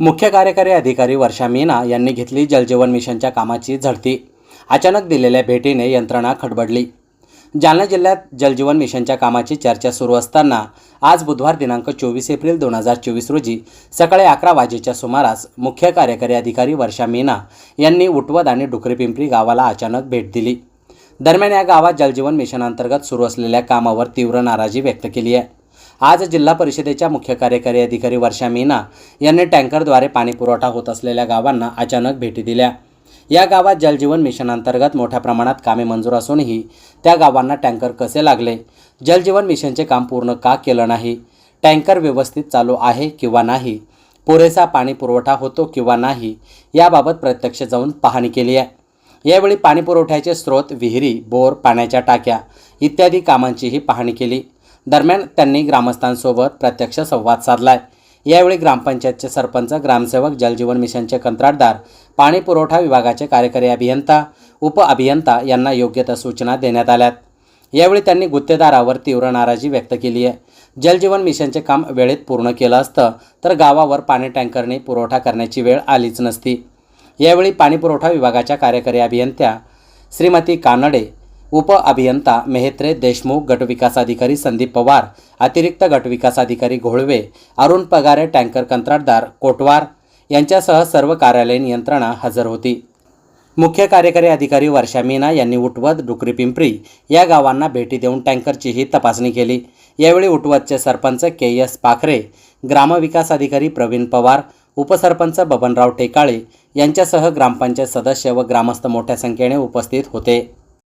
मुख्य कार्यकारी अधिकारी वर्षा मीना यांनी घेतली जलजीवन मिशनच्या कामाची झडती. अचानक दिलेल्या भेटीने यंत्रणा खडबडली. जालना जिल्ह्यात जलजीवन मिशनच्या कामाची चर्चा सुरू असताना आज बुधवार दिनांक चोवीस एप्रिल दोन हजार चोवीस रोजी सकाळी अकरा वाजेच्या सुमारास मुख्य कार्यकारी अधिकारी वर्षा मीना यांनी उटवद आणि डुकरीपिंपरी गावाला अचानक भेट दिली. दरम्यान या गावात जलजीवन मिशन अंतर्गत सुरू असलेल्या कामावर तीव्र नाराजी व्यक्त केली आहे. आज जिल्हा परिषदेच्या मुख्य कार्यकारी अधिकारी वर्षा मीना यांनी टँकरद्वारे पाणीपुरवठा होत असलेल्या गावांना अचानक भेटी दिल्या. या गावात जलजीवन मिशन अंतर्गत मोठ्या प्रमाणात कामे मंजूर असूनही त्या गावांना टँकर कसे लागले? जलजीवन मिशनचे काम पूर्ण का केलं नाही? टँकर व्यवस्थित चालू आहे किंवा नाही? पुरेसा पाणी पुरवठा होतो किंवा नाही? याबाबत प्रत्यक्ष जाऊन पाहणी केली आहे. यावेळी पाणी पुरवठ्याचे स्रोत विहिरी बोर पाण्याच्या टाक्या इत्यादी कामांचीही पाहणी केली. दरम्यान त्यांनी ग्रामस्थांसोबत प्रत्यक्ष संवाद साधला आहे यावेळी ग्रामपंचायतचे सरपंच ग्रामसेवक जलजीवन मिशनचे कंत्राटदार पाणी पुरवठा विभागाचे कार्यकारी अभियंता उप अभियंता यांना योग्य त्या सूचना देण्यात आल्यात. यावेळी त्यांनी गुत्तेदारावर तीव्र नाराजी व्यक्त केली आहे. जलजीवन मिशनचे काम वेळेत पूर्ण केलं असतं तर गावावर पाणी टँकरने पुरवठा करण्याची वेळ आलीच नसती. यावेळी पाणीपुरवठा विभागाच्या कार्यकारी अभियंत्या श्रीमती कानडे उप अभियंता मेहत्रे देशमुख गटविकास अधिकारी संदीप पवार अतिरिक्त गटविकासाधिकारी घोळवे अरुण पगारे टँकर कंत्राटदार कोटवार यांच्यासह सर्व कार्यालयीन यंत्रणा हजर होती. मुख्य कार्यकारी अधिकारी वर्षा मीना यांनी उटवत डुकरी पिंपरी या गावांना भेटी देऊन टँकरचीही तपासणी केली. यावेळी उटवतचे सरपंच के एस पाखरे ग्रामविकास अधिकारी प्रवीण पवार उपसरपंच बबनराव टेकाळे यांच्यासह ग्रामपंचायत सदस्य व ग्रामस्थ मोठ्या संख्येने उपस्थित होते.